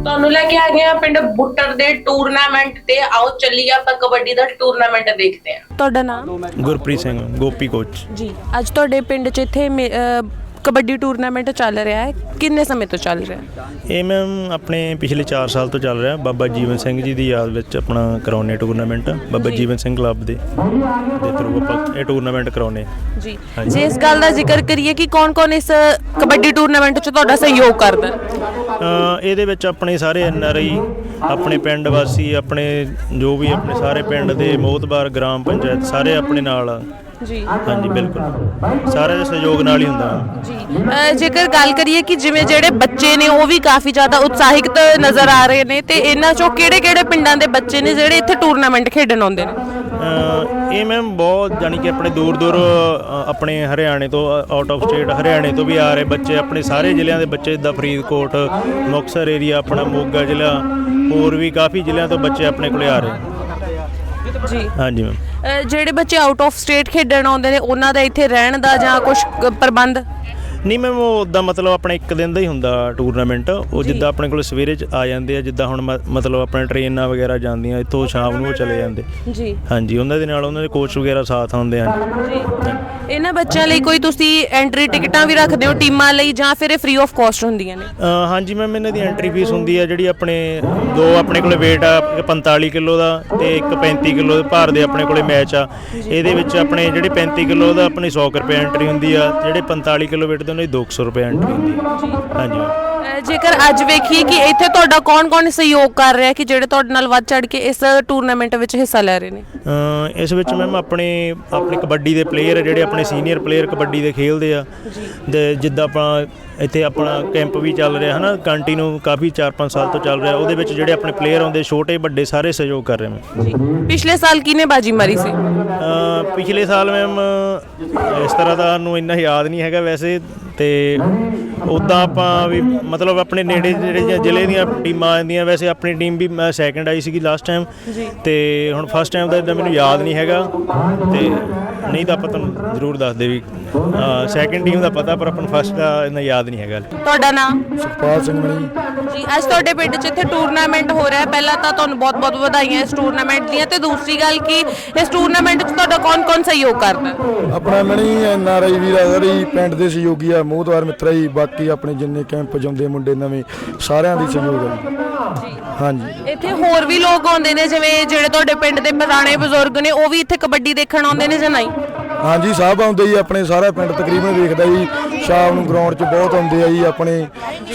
ਤੁਹਾਨੂੰ ਲੈ ਕੇ ਆ ਗਏ ਆ ਪਿੰਡ ਬੁੱਟਰ ਦੇ ਟੂਰਨਾਮੈਂਟ ਤੇ। ਆਓ ਚੱਲੀਏ ਆਪਾਂ ਕਬੱਡੀ ਦਾ ਟੂਰਨਾਮੈਂਟ ਦੇਖਦੇ ਹਾਂ। ਤੁਹਾਡਾ ਨਾਮ? ਗੁਰਪ੍ਰੀਤ ਸਿੰਘ ਗੋਪੀ ਕੋਚ। ਜੀ ਅੱਜ ਤੁਹਾਡੇ ਪਿੰਡ 'ਚ ਇੱਥੇ ਮੇ- ਅ, ਕਬੱਡੀ ਟੂਰਨਾਮੈਂਟ ਚੱਲ ਰਿਹਾ ਹੈ। ਕਿੰਨੇ ਸਮੇਂ ਤੋਂ ਚੱਲ ਰਿਹਾ? ਹੈ ਇਹ ਮੈਮ ਆਪਣੇ ਪਿਛਲੇ 4 ਸਾਲ ਤੋਂ ਚੱਲ ਰਿਹਾ। ਬਾਬਾ ਜੀਵਨ ਸਿੰਘ ਜੀ ਦੀ ਯਾਦ ਵਿੱਚ ਆਪਣਾ ਕਰਾਉਨੇ ਟੂਰਨਾਮੈਂਟ ਬਾਬਾ। ਜੀਵਨ ਸਿੰਘ ਕਲੱਬ ਦੇ। ਦੇ ਥਰੂ ਆਪਾਂ ਇਹ ਟੂਰਨਾਮੈਂਟ ਕਰਾਉਨੇ ਜੀ। ਜੇ ਇਸ ਗੱਲ ਦਾ ਜ਼ਿਕਰ ਕਰੀਏ ਕਿ ਕੌਣ-ਕੌਣ ਇਸ ਕਬੱਡੀ ਟੂਰਨਾਮੈਂਟ 'ਚ ਤੁਹਾਡਾ ਸਹਿਯੋਗ ਕਰਦਾ ਹੈ? ਇਹਦੇ ਵਿੱਚ ਆਪਣੇ ਸਾਰੇ ਐਨ ਆਰ ਆਈ ਆਪਣੇ ਪਿੰਡ ਵਾਸੀ ਆਪਣੇ ਜੋ ਵੀ ਆਪਣੇ ਸਾਰੇ ਪਿੰਡ ਦੇ ਮੋਹਤਬਾਰ ਗ੍ਰਾਮ ਪੰਚਾਇਤ ਸਾਰੇ ਆਪਣੇ ਨਾਲ ਆ। ਜੀ। ਹਾਂਜੀ ਬਿਲਕੁਲ। ਸਾਰੇ ਦੇ ਸਹਿਯੋਗ ਨਾਲ ਹੀ ਹੁੰਦਾ। ਜੀ। ਜੇਕਰ ਗੱਲ ਕਰੀਏ ਕਿ ਜਿਵੇਂ ਜਿਹੜੇ ਬੱਚੇ ਨੇ ਉਹ ਵੀ ਕਾਫੀ ਜ਼ਿਆਦਾ ਉਤਸ਼ਾਹਿਤ ਨਜ਼ਰ ਆ ਰਹੇ ਨੇ ਤੇ ਇਹਨਾਂ 'ਚੋਂ ਕਿਹੜੇ-ਕਿਹੜੇ ਪਿੰਡਾਂ ਦੇ ਬੱਚੇ ਨੇ ਜਿਹੜੇ ਇੱਥੇ ਟੂਰਨਾਮੈਂਟ ਖੇਡਣ ਆਉਂਦੇ ਨੇ? ਇਹ ਮੈਮ ਬਹੁਤ ਜਾਨੀ ਕਿ ਆਪਣੇ ਦੂਰ ਦੂਰ ਆਪਣੇ ਹਰਿਆਣੇ ਤੋਂ ਆਊਟ ਆਫ ਸਟੇਟ ਹਰਿਆਣੇ ਤੋਂ ਵੀ ਆ ਰਹੇ ਬੱਚੇ ਆਪਣੇ ਸਾਰੇ ਜ਼ਿਲ੍ਹਿਆਂ ਦੇ ਬੱਚੇ ਜਿੱਦਾਂ ਫਰੀਦਕੋਟ ਮੁਕਤਸਰ ਏਰੀਆ ਆਪਣਾ ਮੋਗਾ ਜ਼ਿਲ੍ਹਾ ਹੋਰ ਵੀ ਕਾਫੀ ਜ਼ਿਲ੍ਹਿਆਂ ਤੋਂ ਬੱਚੇ ਆਪਣੇ ਕੋਲੇ ਆ ਰਹੇ ਜੀ। ਹਾਂਜੀ ਮੈਮ ਜਿਹੜੇ ਬੱਚੇ ਆਊਟ ਆਫ ਸਟੇਟ ਖੇਡਣ ਆਉਂਦੇ ਨੇ ਉਹਨਾਂ ਦਾ ਇੱਥੇ ਰਹਿਣ ਦਾ ਜਾਂ ਕੁਝ ਪ੍ਰਬੰਧ? ਨਹੀਂ ਮੈਮ ਉਹ ਉਦਾਂ ਮਤਲਬ ਆਪਣਾ ਇੱਕ ਦਿਨ ਦਾ ਹੀ ਹੁੰਦਾ ਟੂਰਨਾਮੈਂਟ ਉਹ ਜਿੱਦਾਂ ਆਪਣੇ ਕੋਲ ਸਵੇਰੇ ਚ ਆ ਜਾਂਦੇ ਆ ਜਿੱਦਾਂ ਹੁਣ ਮ- ਮਤਲਬ ਆਪਣੇ ਟ੍ਰੇਨਾਂ ਵਗੈਰਾ ਜਾਂਦੀਆਂ ਇੱਥੋਂ ਸ਼ਾਮ ਨੂੰ ਉਹ ਚਲੇ ਜਾਂਦੇ। ਜੀ। ਹਾਂਜੀ ਉਹਨਾਂ ਦੇ ਨਾਲ ਉਹਨਾਂ ਦੇ ਕੋਚ ਵਗੈਰਾ ਸਾਥ ਹੁੰਦੇ ਹਨ। ਜੀ ਇਹਨਾਂ ਬੱਚਿਆਂ ਲਈ ਕੋਈ ਤੁਸੀਂ ਐਂਟਰੀ ਟਿਕਟਾਂ ਵੀ ਰੱਖਦੇ ਹੋ ਟੀਮਾਂ ਲਈ ਜਾਂ ਫਿਰ ਇਹ ਫ੍ਰੀ ਆਫ ਕਾਸਟ ਹੁੰਦੀਆਂ ਨੇ? ਅ, ਹਾਂਜੀ ਮੈਮ ਇਹਨਾਂ ਦੀ ਐਂਟਰੀ ਫੀਸ ਹੁੰਦੀ ਆ ਜਿਹੜੀ ਆਪਣੇ ਦੋ ਆਪਣੇ ਕੋਲੇ weight ਆ ਇੱਕ 45 ਕਿਲੋ ਦਾ ਤੇ ਇੱਕ 35 ਕਿਲੋ ਦੇ ਭਾਰ ਦੇ ਆਪਣੇ ਕੋਲੇ ਮੈਚ ਆ। ਇਹਦੇ ਵਿੱਚ ਆਪਣੇ ਜਿਹੜੇ 35 ਕਿਲੋ ਦਾ ਆਪਣੀ 100 ਕੁ ਰੁਪਏ ਐਂਟਰੀ ਹੁੰਦੀ ਆ ਜਿਹੜੇ 45 ਕਿਲੋ weight ਦੇ ਉਹਨਾਂ ਦੀ 200 ਰੁਪਏ ਐਂਟਰੀ ਹੁੰਦੀ ਆ। ਹਾਂਜੀ ਜੇਕਰ ਅੱਜ ਵੇਖੀਏ ਕਿ ਇੱਥੇ ਤੁਹਾਡਾ ਕੌਣ-ਕੌਣ ਸਹਿਯੋਗ ਕਰ ਰਿਹਾ ਕਿ ਜਿਹੜੇ ਤੁਹਾਡੇ ਨਾਲ ਵੱਧ ਚੜ ਕੇ ਇਸ ਟੂਰਨਾਮੈਂਟ ਵਿੱਚ ਹਿੱਸਾ ਲੈ ਰਹੇ ਨੇ? ਇਸ ਵਿੱਚ ਮੈਮ ਆਪਣੇ ਆਪਣੇ ਕਬੱਡੀ ਦੇ ਪਲੇਅਰ ਜਿਹੜੇ ਆਪਣੇ ਸੀਨੀਅਰ ਪਲੇਅਰ ਕਬੱਡੀ ਦੇ ਖੇਲਦੇ ਆ। ਤੇ ਜਿੱਦਾਂ ਆਪਾਂ ਇੱਥੇ ਆਪਣਾ ਕੈਂਪ ਵੀ ਚੱਲ ਰਿਹਾ ਹਨਾ? ਕੰਟੀਨਿਊ ਕਾਫੀ 4-5 ਸਾਲ ਤੋਂ ਚੱਲ ਰਿਹਾ। ਉਹਦੇ ਵਿੱਚ ਜਿਹੜੇ ਆਪਣੇ ਪਲੇਅਰ ਆਉਂਦੇ ਛੋਟੇ ਵੱਡੇ ਸਾਰੇ ਸਹਿਯੋਗ ਕਰ ਰਹੇ ਨੇ ਪਿਛਲੇ ਸਾਲ ਕਿਹਨੇ ਬਾਜੀ ਮਾਰੀ ਸੀ? ਪਿਛਲੇ ਸਾਲ ਮੈਮ ਇਸ ਤਰ੍ਹਾਂ ਦਾ ਸਾਨੂੰ ਇੰਨਾ ਯਾਦ ਨਹੀਂ ਹੈਗਾ ਵੈਸੇ। ਤੇ ਉਦਾਂ ਆਪਾਂ ਵੀ ਮਤਲਬ ਆਪਣੇ ਨੇੜੇ ਜਿਹੜੇ ਜਿਹੇ ਜ਼ਿਲ੍ਹੇ ਦੀਆਂ ਟੀਮਾਂ ਆਉਂਦੀਆਂ ਵੈਸੇ ਆਪਣੀ ਟੀਮ ਵੀ ਸੈਕੰਡ ਆਈ ਸੀਗੀ ਲਾਸਟ ਟਾਈਮ ਤੇ ਹੁਣ ਫਸਟ ਟਾਈਮ ਦਾ ਇਦਾਂ ਮੈਨੂੰ ਯਾਦ ਨਹੀਂ ਹੈਗਾ ਤੇ ਨਹੀਂ ਤਾਂ ਆਪਾਂ ਤੁਹਾਨੂੰ ਜ਼ਰੂਰ ਦੱਸ ਦੇ ਵੀ ਸੈਕੰਡ ਟੀਮ ਦਾ ਪਤਾ ਪਰ ਆਪਾਂ ਨੂੰ ਫਸਟ ਦਾ ਇੰਨਾ ਯਾਦ ਨਹੀਂ ਹੈਗਾ। ਤੁਹਾਡਾ ਨਾਮ? ਸੁਖਪਾਲ ਸਿੰਘ ਮਣੀ। ਜੀ ਅੱਜ ਤੁਹਾਡੇ ਪਿੰਡ 'ਚ ਇੱਥੇ ਟੂਰਨਾਮੈਂਟ ਹੋ ਰਿਹਾ। ਹੈ ਪਹਿਲਾਂ ਤਾਂ ਤੁਹਾਨੂੰ ਬਹੁਤ-ਬਹੁਤ ਵਧਾਈਆਂ ਇਸ ਟੂਰਨਾਮੈਂਟ ਦੀਆਂ। ਤੇ ਦੂਸਰੀ ਗੱਲ ਕਿ ਇਸ ਟੂਰਨਾਮੈਂਟ 'ਚ ਤੁਹਾਡਾ ਕੌਣ-ਕੌਣ ਸਹਿਯੋਗ ਕਰਦਾ? ਆਪਣਾ ਮਣੀ ਐਨ ਆਰ ਆਈ ਵੀਰ ਸਾਰੇ ਪਿੰਡ ਦੇ ਸਹਿਯੋਗੀ ਆ ਮੋਹਤਵਾਰ ਮਿੱਤਰ ਜੀ ਬਾਕੀ ਆਪਣੇ ਜਿੰਨੇ ਕੈਂਪ ਜਾਂਦੇ ਮੁੰਡੇ ਨਵੇਂ ਸਾਰਿਆਂ ਦੀ ਸਹਿਯੋਗ ਜੀ। ਹਾਂਜੀ। ਇੱਥੇ ਹੋਰ ਵੀ ਲੋਕ ਆਉਂਦੇ ਨੇ ਜਿਵੇਂ ਜਿਹੜੇ ਤੁਹਾਡੇ ਪਿੰਡ ਦੇ ਪੁਰਾਣੇ ਬਜ਼ੁਰਗ ਨੇ ਉਹ ਵੀ ਇੱਥੇ ਕਬੱਡੀ ਦੇਖਣ ਆਉਂਦੇ ਨੇ ਜਾਂ ਨਹੀਂ? ਹਾਂਜੀ ਸਭ ਆਉਂਦੇ ਜੀ ਆਪਣੇ ਸਾਰਾ ਪਿੰਡ ਤਕਰੀਬਨ ਵੇਖਦਾ ਜੀ ਸ਼ਾਮ ਨੂੰ ਗਰਾਊਂਡ 'ਚ ਬਹੁਤ ਆਉਂਦੇ ਆ ਜੀ ਆਪਣੇ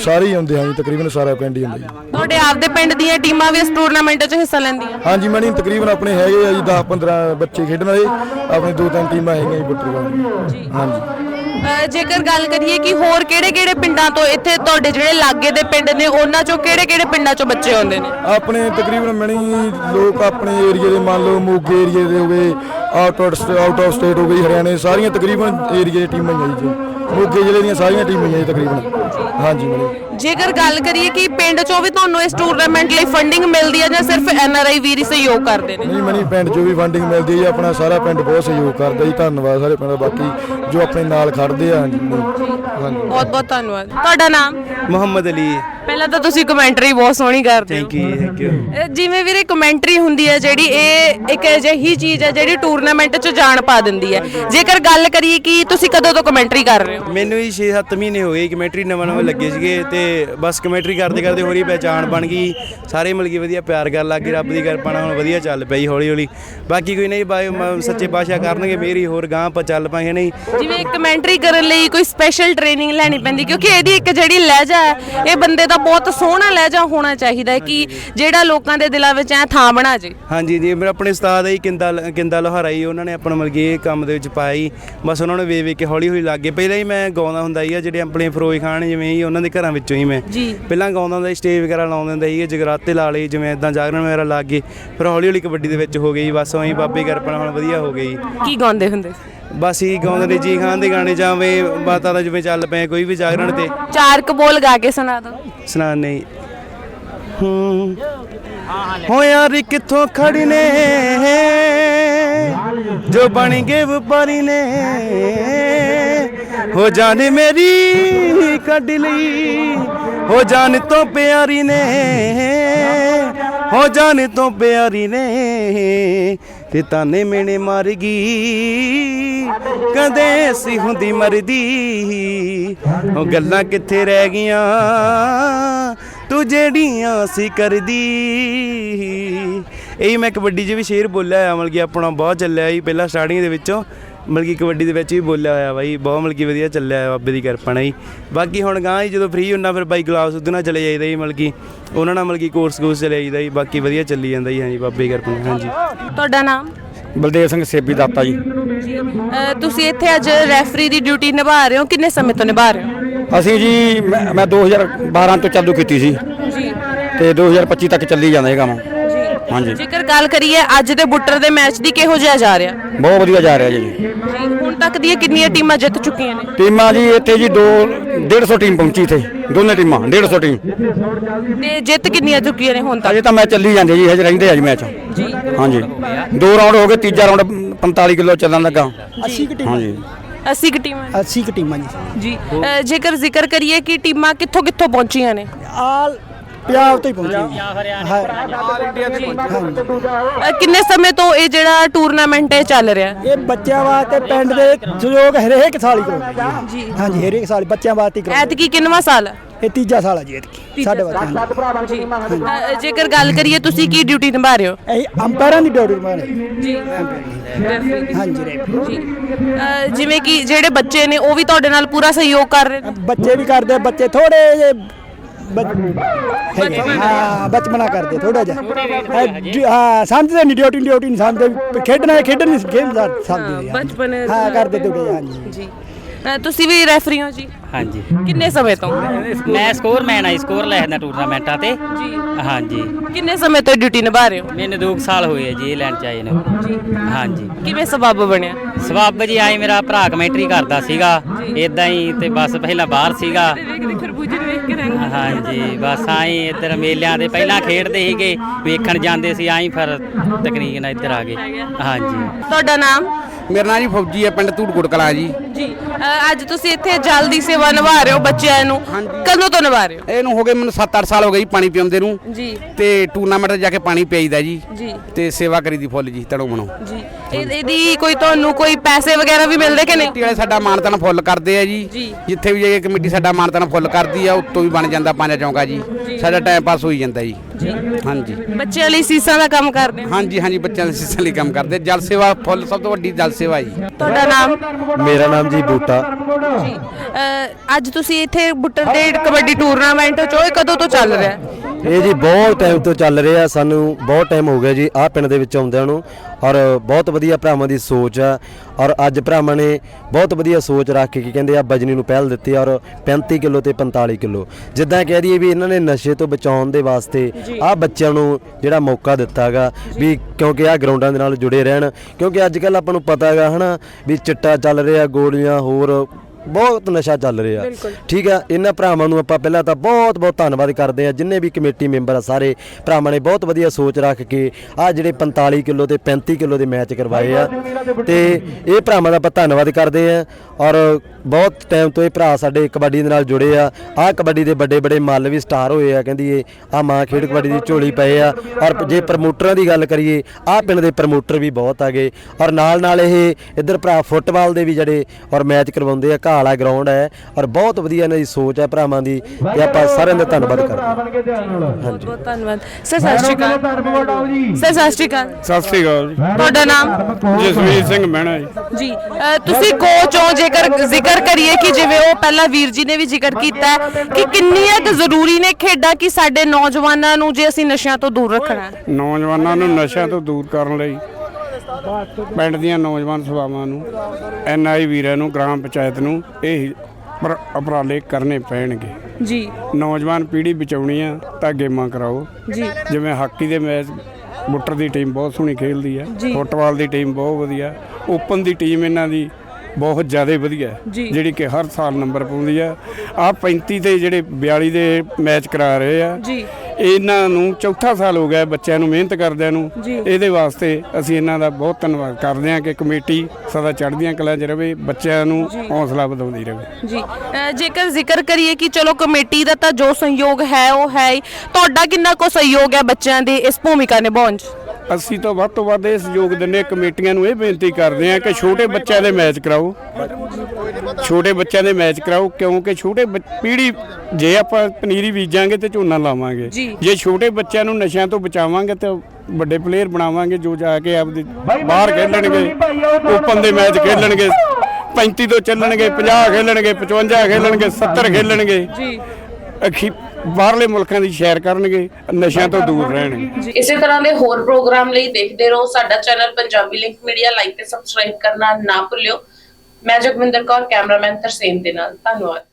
ਸਾਰੇ ਹੀ ਆਉਂਦੇ ਆ ਜੀ ਤਕਰੀਬਨ ਸਾਰਾ ਪਿੰਡ ਹੀ ਹੁੰਦਾ ਜੀ। ਤੁਹਾਡੇ ਆਪਦੇ ਪਿੰਡ ਦੀਆਂ ਟੀਮਾਂ ਵੀ ਇਸ ਟੂਰਨਾਮੈਂਟ 'ਚ ਹਿੱਸਾ ਲੈਂਦੀਆਂ? ਹਾਂਜੀ ਮਣੀ ਤਕਰੀਬਨ ਆਪਣੇ ਹੈਗੇ ਆ ਜੀ 10 15 ਬੱਚੇ ਖੇਡਣ ਵਾਲੇ ਆਪਣੇ ਦੋ ਤਿੰਨ ਟੀਮਾਂ ਹੈਗੀਆਂ ਜੀ ਬੁੱਟਰਗਾਂ ਜੀ। ਹਾਂਜੀ। ਜੇਕਰ ਗੱਲ ਕਰੀਏ ਕਿ ਹੋਰ ਕਿਹੜੇ-ਕਿਹੜੇ ਪਿੰਡਾਂ ਤੋਂ ਇੱਥੇ ਤੁਹਾਡੇ ਜਿਹੜੇ ਲਾਗੇ ਦੇ ਪਿੰਡ ਨੇ, ਉਹਨਾਂ 'ਚੋਂ ਕਿਹੜੇ-ਕਿਹੜੇ ਪਿੰਡਾਂ 'ਚੋਂ ਬੱਚੇ ਆਉਂਦੇ ਨੇ? ਆਪਣੇ ਤਕਰੀਬਨ ਮਣੀ ਲੋਕ ਆਪਣੇ ਏਰੀਏ ਦੇ, ਮੰਨ ਲਓ ਮੋਗੇ ਏਰੀਏ ਦੇ ਹੋਵੇ out of out of state ਹੋ ਗਈ, ਹਰਿਆਣੇ, ਸਾਰੀਆਂ ਤਕਰੀਬਨ ਏਰੀਏ ਦੀ ਟੀਮਾਂ ਹੀ ਆ ਜੀ। ਮੋਗੇ ਜ਼ਿਲ੍ਹੇ ਦੀਆਂ ਸਾਰੀਆਂ ਟੀਮਾਂ ਹੀ ਆ ਤਕਰੀਬਨ। ਹਾਂਜੀ ਮਣੀ। ਜੇਕਰ ਗੱਲ ਕਰੀਏ ਕਿ ਪਿੰਡ 'ਚੋਂ ਵੀ ਤੁਹਾਨੂੰ ਇਸ ਟੂਰਨਾਮੈਂਟ ਲਈ ਫੰਡਿੰਗ ਮਿਲਦੀ ਹੈ ਜਾਂ ਸਿਰਫ ਐਨਆਰਆਈ ਵੀਰ ਹੀ ਸਹਿਯੋਗ ਕਰਦੇ ਨੇ? ਨਹੀਂ ਮਣੀ ਪਿੰਡ 'ਚੋਂ ਵੀ ਫੰਡਿੰਗ ਮਿਲਦੀ ਹੈ ਜੀ ਆਪਣਾ ਸਾਰਾ ਪਿੰਡ ਬਹੁਤ ਸਹਿਯੋਗ ਕਰਦਾ ਜੀ। ਧੰਨਵਾਦ ਸਾਰੇ ਪਿੰਡ ਦਾ ਬਾਕੀ ਜੋ ਆਪਣੇ ਨਾਲ ਖੜਦੇ ਆ ਹਾਂਜੀ। ਹਾਂਜੀ। ਬਹੁਤ-ਬਹੁਤ ਧੰਨਵਾਦ। ਤੁਹਾਡਾ ਨਾਮ? ਮੁਹੰਮਦ ਅਲੀ। ਪਹਿਲਾਂ ਤਾਂ ਤੁਸੀਂ ਕਮੈਂਟਰੀ ਬਹੁਤ ਸੋਹਣੀ ਕਰਦੇ ਹੋ। Thank you thank you uh ਜਿਵੇਂ ਵੀਰੇ ਕਮੈਂਟਰੀ ਹੁੰਦੀ ਹੈ ਜਿਹੜੀ ਇਹ ਇੱਕ ਅਜਿਹੀ ਚੀਜ਼ ਹੈ ਜਿਹੜੀ ਟੂਰਨਾਮੈਂਟ 'ਚ ਜਾਣ ਪਾ ਦਿੰਦੀ ਹੈ। ਜੇਕਰ ਗੱਲ ਕਰੀਏ ਕਿ ਤੁਸੀਂ ਕਦੋਂ ਤੋਂ ਕਮੈਂਟਰੀ ਕਰ ਰਹੇ ਹੋ? ਮੈਨੂੰ ਵੀ 6-7 ਮਹੀਨੇ ਹੋ ਗਏ ਕਮੈਂਟਰੀ ਨਵਾਂ ਨਵਾਂ ਲੱਗੇ ਸੀਗੇ ਤੇ ਬਸ ਕਮੈਂਟਰੀ ਕਰਦੇ ਕਰਦੇ ਹੋਰੀ ਪਹਿਚਾਣ ਬਣ ਗਈ। ਸਾਰੇ ਮਿਲ ਕੇ ਵਧੀਆ ਪਿਆਰ ਕਰਨ ਲੱਗ ਗਏ ਰੱਬ ਦੀ ਕਿਰਪਾ ਨਾਲ ਹੁਣ ਵਧੀਆ ਚੱਲ ਪਈ ਹੌਲੀ ਹੌਲੀ। ਬਾਕੀ ਕੋਈ ਨਹੀਂ ਬਾਈ ਮ- ਸੱਚੇ ਪਾਤਸ਼ਾਹ ਕਰਨਗੇ ਮੇਰੀ ਹੋਰ ਗਾਂ ਆਪਾਂ ਚੱਲ ਪਾਂਗੇ ਨਹੀਂ। ਜਿਵੇਂ ਕਮੈਂਟਰੀ ਕਰਨ ਲਈ ਕੋਈ ਸਪੈਸ਼ਲ ਟ੍ਰੇਨਿੰਗ ਲੈਣੀ ਪੈਂਦੀ ਕਿਉਂਕਿ ਇਹਦੀ ਇੱਕ ਜਿਹੜੀ ਲਹਿਜਾ ਹੈ ਇਹ ਬੰਦੇ ਦਾ ਬਹੁਤ ਸੋਹਣਾ ਲਹਿਜਾ ਹੋਣਾ ਚਾਹੀਦਾ ਹੈ ਕਿ ਜਿਹੜਾ ਲੋਕਾਂ ਦੇ ਦਿਲਾਂ ਵਿੱਚ ਐ ਥਾਂ ਬਣਾ ਜੇ। ਹਾਂਜੀ ਜੀ ਮੇਰੇ ਆਪਣੇ ਉਸਤਾਦ ਹੈ ਕਿੰਦਾ ਕਿੰਦਾ ਲੋਹਾਰਾ ਜੀ ਉਹਨਾਂ ਨੇ ਆਪਣਾ ਮਲਕੀ ਇਹ ਕੰਮ ਦੇ ਵਿੱਚ ਪਾਇਆ ਜੀ। ਬਸ ਉਹਨਾਂ ਨੂੰ ਵੇਖ ਵੇਖ ਕੇ ਹੌਲੀ ਹੌਲੀ ਲੱਗ ਗਏ। ਪਹਿਲਾਂ ਹੀ ਮੈਂ ਗਾਉਂਦਾ ਹੁੰਦਾ ਸੀ ਜਿਹੜੇ ਆਪਣੇ ਫਰੋਜ਼ ਖਾਨ ਜਿਵੇਂ ਹੀ ਉਹਨਾਂ ਦੇ ਘਰਾਂ ਵਿੱਚੋਂ ਹੀ ਮੈਂ। ਪਹਿਲਾਂ ਗਾਉਂਦਾ ਹੁੰਦਾ ਸੀ ਸਟੇਜ ਵਗੈਰਾ ਲਾਉਂਦੇ ਹੁੰਦੇ ਸੀ ਜਗਰਾਤੇ ਲਾ ਲਈ ਜਿਵੇਂ ਇਦਾਂ ਜਾਗਰਣ ਵਗੈਰਾ ਲੱਗ ਗਏ। ਫਿਰ ਹੌਲੀ ਹੌਲੀ ਕਬੱਡੀ ਦੇ ਵਿੱਚ ਹੋ ਗਈ ਬਸ ਉਹੀ ਬਾਬੇ ਕਿਰਪਾ ਹੁਣ ਵਧੀਆ ਹੋ ਗਈ। ਕੀ ਗਾਉਂਦੇ ਹੁੰਦੇ? ਬਸ ਹੀ ਗਾਉਂਦੇ ਨੇ ਜੀ ਖਾਨ ਦੇ ਗਾਣੇ ਜਾਵੇਂ ਬਾਤਾਂ ਦਾ ਜਿਵੇਂ ਚੱਲ ਪਏ ਕੋਈ ਵੀ ਜਾਗਰਣ ਤੇ। ਚਾਰ ਕੁ ਬੋਲ ਗਾ ਕੇ ਸੁਣਾ ਦਿਓ ਸੁਣਾ ਨਹੀਂ। ਹੂੰ। ਹੋ ਯਾਰ ਕਿੱਥੋਂ ਖੜਨੇ ਜੋ ਬਣ ਗਏ ਵਪਾਰੀ ਨੇ। ਹੋ ਜਾਨ ਮੇਰੀ ਕੱਢ ਲਈ। ਹੋ ਜਾਨ ਤੋਂ ਪਿਆਰੀ ਨੇ, ਹੋ ਜਾਨ ਤੋਂ ਪਿਆਰੀ ਨੇ, ਤੇ ਤਾਨੇ ਮੇਨੇ ਮਾਰ ਗਈ। ਕਦੇ ਸੀ ਹੁੰਦੀ ਮਰਦੀ, ਉਹ ਗੱਲਾਂ ਕਿੱਥੇ ਰਹਿ ਗਈਆਂ? ਤੂੰ ਜਿਹੜੀਆਂ ਸੀ ਕਰਦੀ। ਇਹੀ ਮੈਂ ਕਬੱਡੀ 'ਚ ਵੀ ਸ਼ੇਰ ਬੋਲਿਆ ਆ ਮਤਲਬ ਕਿ ਆਪਣਾ ਬਹੁਤ ਚੱਲਿਆ ਜੀ, ਪਹਿਲਾਂ ਸਟਾਰਟਿੰਗ ਦੇ ਵਿੱਚੋਂ। ਮਤਲਬ ਕਿ ਕਬੱਡੀ ਦੇ ਵਿੱਚ ਵੀ ਬੋਲਿਆ ਹੋਇਆ ਬਾਈ ਬਹੁਤ ਮਤਲਬ ਕਿ ਵਧੀਆ ਚੱਲਿਆ ਆ ਬਾਬੇ ਦੀ ਕਿਰਪਾ ਨਾਲ ਜੀ। ਬਾਕੀ ਹੁਣ ਗਾਂ ਹੀ ਜਦੋਂ ਫ੍ਰੀ ਹੁੰਨਾ ਫਿਰ ਬਾਈ ਗਲਾਸ ਉਹਦੇ ਨਾਲ ਚਲੇ ਜਾਈਦਾ ਜੀ ਮਤਲਬ ਕਿ ਉਹਨਾਂ ਨਾਲ ਮਤਲਬ ਕਿ ਕੋਰਸ ਕੋਰਸ ਚਲੇ ਜਾਈਦਾ ਜੀ ਬਾਕੀ ਵਧੀਆ ਚੱਲੀ ਜਾਂਦਾ ਜੀ ਹਾਂਜੀ ਬਾਬੇ ਦੀ ਕਿਰਪਾ ਨਾਲ ਹਾਂਜੀ। ਤੁਹਾਡਾ ਨਾਮ? ਬਲਦੇਵ ਸਿੰਘ ਸੇਬੀ ਦਾਤਾ ਜੀ। ਤੁਸੀਂ ਇੱਥੇ ਅੱਜ ਰੈਫਰੀ ਦੀ ਡਿਊਟੀ ਨਿਭਾ ਰਹੇ ਹੋ ਕਿੰਨੇ ਸਮੇਂ ਤੋਂ ਨਿਭਾ ਰਹੇ ਹੋ? ਅਸੀਂ ਜੀ ਮੈਂ ਮੈਂ 2012 ਤੋਂ ਚਾਲੂ ਕੀਤੀ ਸੀ। ਜੀ। ਤੇ 2025 ਤੱਕ ਚੱਲੀ ਜਾਂਦਾ ਇਹ ਕੰਮ। ਹਾਂਜੀ। ਜੇਕਰ ਗੱਲ ਕਰੀਏ ਅੱਜ ਦੇ ਬੁੱਟਰ ਦੇ ਮੈਚ ਦੀ ਕਿਹੋ ਜਿਹਾ ਜਾ ਰਿਹਾ? ਬਹੁਤ ਵਧੀਆ ਜਾ ਰਿਹਾ ਜੀ। ਜੀ ਹੁਣ ਤੱਕ ਦੀਆਂ ਕਿੰਨੀਆਂ ਟੀਮਾਂ ਜਿੱਤ ਚੁੱਕੀਆਂ ਨੇ? ਟੀਮਾਂ ਜੀ ਇੱਥੇ ਜੀ ਦੋ 150 ਟੀਮ ਪਹੁੰਚੀ ਇੱਥੇ। ਦੋਨੇ ਟੀਮਾਂ 150 ਟੀਮ। ਤੇ ਜਿੱਤ ਕਿੰਨੀਆਂ ਚੁੱਕੀਆਂ ਨੇ ਹੁਣ ਤੱਕ? ਅਜੇ ਤਾਂ ਮੈਚ ਚੱਲੀ ਜਾਂਦੇ ਜੀ ਹਜੇ ਰਹਿੰਦੇ ਆ ਜੀ ਮੈਚ। ਜੀ। ਹਾਂਜੀ। ਦੋ ਰਾਉਂਡ ਹੋ ਗਏ ਤੀਜਾ ਰਾਉਂਡ 45 ਕਿਲੋ ਚੱਲਣ ਲੱਗਾ। 80 ਹਾਂਜੀ। 80 ਕੁ ਟੀਮਾਂ ਨੇ। 80 ਕੁ ਟੀਮਾਂ ਜੀ। ਜੀ ਅ, ਜੇਕਰ ਜ਼ਿਕਰ ਕਰੀਏ ਕਿ ਟੀਮਾਂ ਕਿੱਥੋਂ ਕਿੱਥੋਂ ਪਹੁੰਚੀਆਂ ਨੇ? ਆਲ ਪੰਜਾਬ ਤੋਂ ਹੀ ਪਹੁੰਚੀ ਹਾਂ। ਅ, ਕਿੰਨੇ ਸਮੇਂ ਤੋਂ ਇਹ ਜਿਹੜਾ ਟੂਰਨਾਮੈਂਟ ਹੈ ਚੱਲ ਰਿਹਾ? ਇਹ ਬੱਚਿਆਂ ਵਾਸਤੇ ਪਿੰਡ ਦੇ ਸਹਿਯੋਗ ਹਰੇਕ ਸਾਲ ਹੀ ਕਰੋ ਜੀ। ਹਾਂਜੀ ਹਰੇਕ ਸਾਲ ਬੱਚਿਆਂ ਵਾਸਤੇ ਹੀ ਕਰੋ ਐਤਕੀ ਕਿੰਨਵਾ ਸਾਲ? ਹੈ ਇਹ ਤੀਜਾ ਸਾਲ ਹੈ ਜੀ ਐਤਕੀ। ਸਾਡੇ ਅ, ਜੇਕਰ ਗੱਲ ਕਰੀਏ ਤੁਸੀਂ ਕੀ ਡਿਊਟੀ ਨਿਭਾ ਰਹੇ ਹੋ? ਇਹ ਅੰਪਾਇਰਾਂ ਦੀ ਡਿਊਟੀ ਮਾਰੇ ਜੀ। ਹਾਂਜੀ ਰੈਫਰੀ। ਜੀ। ਅ, ਜਿਵੇਂ ਕਿ ਜਿਹੜੇ ਬੱਚੇ ਨੇ ਉਹ ਵੀ ਤੁਹਾਡੇ ਨਾਲ ਪੂਰਾ ਸਹਿਯੋਗ ਕਰ ਰਹੇ ਨੇ? ਬੱਚੇ ਵੀ ਕਰਦੇ ਬੱਚੇ ਥੋੜੇ ਜੇ ਹਾਂ ਬਚਪਨਾ ਕਰਦੇ ਥੋੜਾ ਜਿਹਾ। ਹਾਂ ਸਮਝਦੇ ਨਹੀਂ ਡਿਊਟੀ ਡਿਊਟੀ ਨਹੀਂ ਸਮਝਦੇ। ਖੇਡਣਾ ਹੈ ਖੇਡਣ ਨਹੀਂ ਖੇਡ ਸਮਝਦੇ ਆ। ਬਚਪਨ ਹਾਂ ਕਰਦੇ ਥੋੜੇ ਹਾਂਜੀ। ਜੀ। ਤੁਸੀਂ ਵੀ ਰੈਫਰੀ ਹੋ ਜੀ? ਹਾਂਜੀ। ਕਿੰਨੇ ਸਮੇਂ ਤੋਂ? ਮੈਂ ਸਕੋਰ ਮੈਨ ਆ ਸਕੋਰ ਲੈਣਾ ਟੂਰਨਾਮੈਂਟਾਂ ਤੇ। ਜੀ। ਹਾਂਜੀ। ਕਿੰਨੇ ਸਮੇਂ ਤੋਂ ਡਿਊਟੀ ਨਿਭਾ ਰਹੇ ਹੋ? ਮੈਨੂੰ 2 ਸਾਲ ਹੋਏ ਆ ਜੀ ਇਹ ਲੈਣ ਚ ਆਏ ਨੂੰ। ਹਾਂਜੀ। ਕਿਵੇਂ ਸਬਬ ਬਣਿਆ? ਸਬੱਬ ਜੀ ਆਏ ਮੇਰਾ ਭਰਾ ਕਮੈਂਟਰੀ ਕਰਦਾ ਸੀਗਾ। ਇਦਾਂ ਹੀ ਤੇ ਬਸ ਪਹਿਲਾਂ ਬਾਹਰ ਸੀਗਾ। ਕੇ ਹਾਂਜੀ ਬਸ ਆਈ ਇੱਧਰ ਮੇਲਿਆਂ ਦੇ ਪਹਿਲਾਂ ਖੇਡਦੇ ਸੀਗੇ ਵੇਖਣ ਜਾਂਦੇ ਸੀ ਆਈ ਫਿਰ ਤਕਰੀਬਨ ਇੱਧਰ ਆ ਗਏ। ਹਾਂਜੀ। ਤੁਹਾਡਾ ਨਾਮ? ਮੇਰਾ ਨਾਂ ਜੀ ਫੌਜੀ ਹੈ ਪਿੰਡ ਧੂੜਕੋਟ ਕਲਾਂ ਜੀ। ਜੀ ਅ, ਅੱਜ ਤੁਸੀਂ ਇੱਥੇ ਜਲ ਦੀ ਸੇਵਾ ਨਿਭਾ ਰਹੇ ਹੋ ਬੱਚਿਆਂ ਨੂੰ। ਕਦੋਂ ਤੋਂ ਨਿਭਾ ਰਹੇ ਹੋ? ਇਹਨੂੰ ਹੋ ਗਏ ਮੈਨੂੰ 7-8 ਸਾਲ ਹੋ ਗਏ ਜੀ ਪਾਣੀ ਪਿਆਉਂਦੇ ਨੂੰ। ਜੀ। ਤੇ ਟੂਰਨਾਮੈਂਟ ਜਾ ਕੇ ਪਾਣੀ ਪਿਆਈਦਾ ਜੀ। ਜੀ। ਤੇ ਸੇਵਾ ਕਰੀਦੀ ਫੁੱਲ ਜੀ ਤੜੋ ਮਨੋ ਜੀ। ਇਹ- ਇਹਦੀ ਕੋਈ ਤੁਹਾਨੂੰ ਕੋਈ ਪੈਸੇ ਵਗੈਰਾ ਵੀ ਮਿਲਦੇ ਕਿ ਨਹੀਂ? ਕਮੇਟੀ ਵਾਲੇ ਸਾਡਾ ਮਾਨਤਾਨ ਫੁੱਲ ਕਰਦੇ ਆ ਜੀ। ਜੀ। ਜਿੱਥੇ ਵੀ ਜਾਈਏ ਕਮੇਟੀ ਸਾਡਾ ਮਾਨਤਾਨ ਫੁੱਲ ਕਰਦੀ ਆ ਉੱਤੋਂ ਵੀ ਬਣ ਜਾਂਦਾ ਪੰਜ ਚੌਂਕਾ ਜੀ। ਸਾਡਾ ਟਾਈਮ ਪਾਸ ਹੋਈ ਜਾਂਦਾ ਜੀ। ਹਾਂਜੀ। ਬੱਚਿਆਂ ਲਈ ਸੀਸਾਂ ਦਾ ਕੰਮ ਕਰਦੇ ਹੋ ਹਾਂਜੀ ਹਾਂਜੀ ਬੱਚਿਆਂ ਦੇ ਸਿੱਸੇ ਲਈ ਕੰਮ ਕਰਦੇ। ਜਲ ਸੇਵਾ ਫੁੱਲ ਸਭ ਤੋਂ ਵੱਡੀ ਜਲ ਸੇਵਾ ਜੀ। ਤੁਹਾਡਾ ਨਾਮ? ਮੇਰਾ ਨਾਮ ਜੀ ਬੂਟਾ ਜੀ। ਅ, ਅੱਜ ਤੁਸੀਂ ਇੱਥੇ ਬੁੱਟਰ ਦੇ ਕਬੱਡੀ ਟੂਰਨਾਮੈਂਟ ਚੋਂ ਇਹ ਕਦੋਂ ਤੋਂ ਚੱਲ ਰਿਹਾ? ਹੈ? ਇਹ ਜੀ ਬਹੁਤ ਟਾਈਮ ਤੋਂ ਚੱਲ ਰਿਹਾ ਸਾਨੂੰ ਬਹੁਤ ਟਾਈਮ ਹੋ ਗਿਆ ਜੀ ਆਹ ਪਿੰਡ ਦੇ ਵਿੱਚ ਆਉਂਦਿਆਂ ਨੂੰ ਔਰ ਬਹੁਤ ਵਧੀਆ ਭਰਾਵਾਂ ਦੀ ਸੋਚ ਆ ਔਰ ਅੱਜ ਭਰਾਵਾਂ ਨੇ ਬਹੁਤ ਵਧੀਆ ਸੋਚ ਰੱਖ ਕੇ ਕੀ ਕਹਿੰਦੇ ਆ ਬਜਨੀ ਨੂੰ ਪਹਿਲ ਦਿੱਤੀ ਔਰ 35 ਕਿਲੋ ਤੇ 45 ਕਿਲੋ। ਜਿੱਦਾਂ ਕਹਿ ਦਈਏ ਵੀ ਇਹਨਾਂ ਨੇ ਨਸ਼ੇ ਤੋਂ ਬਚਾਉਣ ਦੇ ਵਾਸਤੇ ਆਹ ਬੱਚਿਆਂ ਨੂੰ ਜਿਹੜਾ ਮੌਕਾ ਦਿੱਤਾਗਾ ਵੀ ਕਿਉਂਕਿ ਆਹ ਗਰਾਊਂਡਾਂ ਦੇ ਨਾਲ ਜੁੜੇ ਰਹਿਣ ਕਿਉਂਕਿ ਅੱਜ ਕੱਲ ਆਪਾਂ ਨੂੰ ਪਤਾ ਹੈਗਾ ਹਨਾ ਵੀ ਚਿੱਟਾ ਚੱਲ ਰਿਹਾ ਗੋਲੀਆਂ ਹੋਰ ਬਹੁਤ ਨਸ਼ਾ ਚੱਲ ਰਿਹਾ। ਠੀਕ ਆ ਇਹਨਾਂ ਭਰਾਵਾਂ ਨੂੰ ਆਪਾਂ ਪਹਿਲਾਂ ਤਾਂ ਬਹੁਤ ਬਹੁਤ ਧੰਨਵਾਦ ਕਰਦੇ ਆ ਜਿੰਨੇ ਵੀ ਕਮੇਟੀ ਮੈਂਬਰ ਆ ਸਾਰੇ ਭਰਾਵਾਂ ਨੇ ਬਹੁਤ ਵਧੀਆ ਸੋਚ ਰੱਖ ਕੇ ਆ ਜਿਹੜੇ 45 ਕਿਲੋ ਤੇ 35 ਕਿਲੋ ਦੇ ਮੈਚ ਕਰਵਾਏ ਆ। ਤੇ ਇਹ ਭਰਾਵਾਂ ਦਾ ਆਪਾਂ ਧੰਨਵਾਦ ਕਰਦੇ ਆ ਔਰ ਬਹੁਤ ਟਾਈਮ ਤੋਂ ਇਹ ਭਰਾ ਸਾਡੇ ਕਬੱਡੀ ਦੇ ਨਾਲ ਜੁੜੇ ਆ। ਆ ਕਬੱਡੀ ਦੇ ਵੱਡੇ ਵੱਡੇ ਮੱਲ ਵੀ ਸਟਾਰ ਹੋਏ ਆ ਕਹਿੰਦੀ ਇਹ ਆ ਮਾਂ ਖੇਡ ਕਬੱਡੀ ਦੀ ਝੋਲੀ ਪਏ ਆ। ਔਰ ਜੇ ਪ੍ਰਮੋਟਰਾਂ ਦੀ ਗੱਲ ਕਰੀਏ ਆ ਪਿੰਡ ਦੇ ਪ੍ਰਮੋਟਰ ਵੀ ਬਹੁਤ ਆਗੇ ਔਰ ਨਾਲ ਨਾਲ ਇਹ ਇੱਧਰ ਭਰਾ ਫੁੱਟਬਾਲ ਦੇ ਵੀ ਜਿਹੜੇ ਔਰ ਮੈਚ ਕਰਵਾਉਂਦੇ ਆ। ਘਾਹ ਵਾਲਾ ਗਰਾਊਂਡ ਹੈ ਔਰ ਬਹੁਤ ਵਧੀਆ ਇਹਨਾਂ ਦੀ ਸੋਚ ਹੈ ਭਰਾਵਾਂ ਦੀ ਤੇ ਆਪਾਂ ਸਾਰਿਆਂ ਦਾ ਧੰਨਵਾਦ ਕਰਦੇ ਹਾਂ। ਬਹੁਤ ਬਹੁਤ ਧੰਨਵਾਦ। ਸਰ ਸਤਿ ਸ਼੍ਰੀ ਅਕਾਲ। ਸਰ ਸਤਿ ਸ਼੍ਰੀ ਅਕਾਲ। ਸਤਿ ਸ੍ਰੀ ਅਕਾਲ ਜੀ। ਤੁਹਾਡਾ ਨਾਮ? ਜਸਵੀਰ ਸਿੰਘ ਮਹਿਣਾ ਜੀ। ਜੀ ਅ, ਤੁਸੀਂ ਕੋਚ ਹੋ ਜੇਕਰ ਜ਼ਿਕਰ ਕਰੀਏ ਕਿ ਜਿਵੇਂ ਉਹ ਪਹਿਲਾਂ ਵੀਰ ਜੀ ਨੇ ਵੀ ਜ਼ਿਕਰ ਕੀਤਾ ਹੈ ਕਿ ਕਿੰਨੀਆਂ ਕੁ ਜ਼ਰੂਰੀ ਨੇ ਖੇਡਾਂ ਕਿ ਸਾਡੇ ਨੌਜਵਾਨਾਂ ਨੂੰ ਜੇ ਅਸੀਂ ਨਸ਼ਿਆਂ ਤੋਂ ਦੂਰ ਰੱਖਣਾ ਹੈ? ਨੌਜਵਾਨਾਂ ਨੂੰ ਨਸ਼ਿਆਂ ਤੋਂ ਦੂਰ ਕਰਨ ਲਈ ਪਿੰਡ ਦੀਆਂ ਨੌਜਵਾਨ ਸਭਾਵਾਂ ਨੂੰ ਐਨਆਈ ਵੀਰਾਂ ਨੂੰ ਗ੍ਰਾਮ ਪੰਚਾਇਤ ਨੂੰ ਇਹ ਉਪਰ- ਉਪਰਾਲੇ ਕਰਨੇ ਪੈਣਗੇ। ਜੀ। ਨੌਜਵਾਨ ਪੀੜ੍ਹੀ ਬਚਾਉਣੀ ਆ ਤਾਂ ਗੇਮਾਂ ਕਰਾਓ। ਜੀ। ਜਿਵੇਂ ਹਾਕੀ ਦੇ ਮੈਚ ਬੁੱਟਰ ਦੀ ਟੀਮ ਬਹੁਤ ਸੋਹਣੀ ਖੇਡਦੀ ਆ। ਫੁੱਟਬਾਲ ਦੀ ਟੀਮ ਬਹੁਤ ਵਧੀਆ। ਓਪਨ ਦੀ ਟੀਮ ਇਹਨਾਂ ਦੀ ਬਹੁਤ ਜ਼ਿਆਦਾ ਵਧੀਆ। ਜਿਹੜੀ ਕਿ ਹਰ ਸਾਲ ਨੰਬਰ ਪਾਉਂਦੀ ਆ। ਆ 35 ਤੇ ਜਿਹੜੇ 42 ਦੇ ਮੈਚ ਕਰਾ ਰਹੇ ਆ। ਜੀ। ਇਹਨਾਂ ਨੂੰ ਚੌਥਾ ਸਾਲ ਹੋ ਗਿਆ ਬੱਚਿਆਂ ਨੂੰ ਮਿਹਨਤ ਕਰਦਿਆਂ ਨੂੰ। ਇਹਦੇ ਵਾਸਤੇ ਅਸੀਂ ਇਹਨਾਂ ਦਾ ਬਹੁਤ ਧੰਨਵਾਦ ਕਰਦੇ ਹਾਂ ਕਿ ਕਮੇਟੀ ਸਦਾ ਚੜ੍ਹਦੀਆਂ ਕਲਾਂ 'ਚ ਰਵੇ ਬੱਚਿਆਂ ਨੂੰ ਹੌਸਲਾ ਵਧਾਉਂਦੀ ਰਵੇ। ਜੀ। ਜੇਕਰ ਜ਼ਿਕਰ ਕਰੀਏ ਕਿ ਚਲੋ ਕਮੇਟੀ ਦਾ ਤਾਂ ਜੋ ਸਹਿਯੋਗ ਹੈ ਉਹ ਹੈ ਤੁਹਾਡਾ ਕਿੰਨਾ ਕੋ ਸਹਿਯੋਗ ਹੈ ਬੱਚਿਆਂ ਦੇ ਇਸ ਭੂਮਿਕਾ ਨਿਭਾਉਣ 'ਚ? ਅਸੀਂ ਤਾਂ ਵੱਧ ਤੋਂ ਵੱਧ ਇਹ ਸਹਿਯੋਗ ਦਿੰਦੇ ਕਮੇਟੀਆਂ ਨੂੰ ਇਹ ਬੇਨਤੀ ਕਰਦੇ ਹਾਂ ਕਿ ਛੋਟੇ ਬੱਚਿਆਂ ਦੇ ਮੈਚ ਕਰਾਓ। ਛੋਟੇ ਬੱਚਿਆਂ ਦੇ ਮੈਚ ਕਰਾਓ ਕਿਉਂਕਿ ਛੋਟੇ ਪੀੜ੍ਹੀ ਜੇ ਆਪਾਂ ਪਨੀਰੀ ਬੀਜਾਂਗੇ ਤੇ ਝੋਨਾ ਲਾਵਾਂਗੇ। ਜੀ। ਛੋਟੇ ਬੱਚਿਆਂ ਨੂੰ ਨਸ਼ਿਆਂ ਤੋਂ ਬਚਾਵਾਂਗੇ ਤਾਂ ਵੱਡੇ ਪਲੇਅਰ ਬਣਾਵਾਂਗੇ ਜੋ ਜਾ ਕੇ ਆਪਦੇ ਬਾਹਰ ਖੇਡਣਗੇ ਓਪਨ ਦੇ ਮੈਚ ਖੇਡਣਗੇ 35 ਤੋਂ ਚੱਲਣਗੇ 50 ਖੇਲਣਗੇ 55 ਖੇਲਣਗੇ 70 ਖੇਲਣਗੇ ਜੀ। ਅਖੀ ਬਾਹਰਲੇ ਮੁਲਕਾਂ ਦੀ ਸੈਰ ਕਰਨਗੇ ਨਸ਼ਿਆਂ ਤੋਂ ਦੂਰ ਰਹਿਣਗੇ। ਇਸੇ ਤਰ੍ਹਾਂ ਦੇ ਹੋਰ ਪ੍ਰੋਗਰਾਮ ਲਈ ਦੇਖਦੇ ਰਹੋ ਸਾਡਾ channel Punjabi link media like ਤੇ ਸਬਸਕ੍ਰਾਈਬ ਕਰਨਾ ਨਾ ਭੁੱਲਿਓ। ਮੈਂ ਜਗਵਿੰਦਰ ਕੌਰ ਕੈਮਰਾਮੈਨ ਤਰਸੇਮ ਦੇ ਨਾਲ ਧੰਨਵਾਦ।